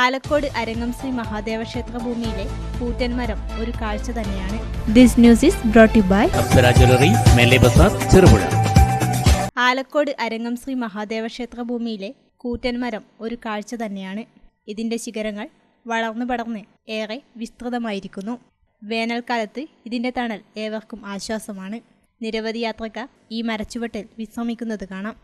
ആലക്കോട് അരങ്ങം ശ്രീ മഹാദേവ ക്ഷേത്ര ഭൂമിയിലെ പൂറ്റൻമരം ഒരു കാഴ്ച തന്നെയാണ്. This news is brought by Apsara jewellery മേലെ ബസാർ ചെറുപുഴ. ആലക്കോട് അരങ്ങം ശ്രീ മഹാദേവ ക്ഷേത്ര ഭൂമിയിലെ കൂറ്റൻമരം ഒരു കാഴ്ച തന്നെയാണ്. ഇതിന്റെ ശിഖരങ്ങൾ വളർന്നു പടർന്ന് ഏറെ വിസ്തൃതമായിരിക്കുന്നു. വേനൽക്കാലത്ത് ഇതിന്റെ തണൽ ഏവർക്കും ആശ്വാസമാണ്. നിരവധി യാത്രക്കാർ ഈ മരച്ചുവട്ടിൽ വിശ്രമിക്കുന്നത് കാണാം.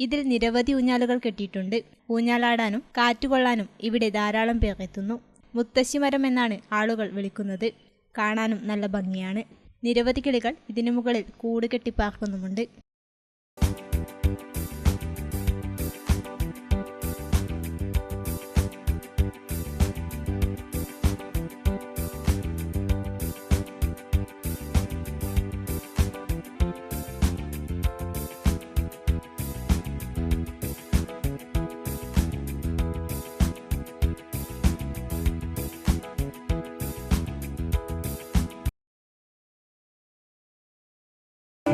ഇതിൽ നിരവധി ഊഞ്ഞാലുകൾ കെട്ടിയിട്ടുണ്ട്. ഊഞ്ഞാലാടാനും കാറ്റുകൊള്ളാനും ഇവിടെ ധാരാളം പേർ എത്തുന്നു. മുത്തശ്ശിമരം എന്നാണ് ആളുകൾ വിളിക്കുന്നത്. കാണാനും നല്ല ഭംഗിയാണ്. നിരവധി കിളികൾ ഇതിനു മുകളിൽ കൂട് കെട്ടി പാർക്കുന്നുമുണ്ട്.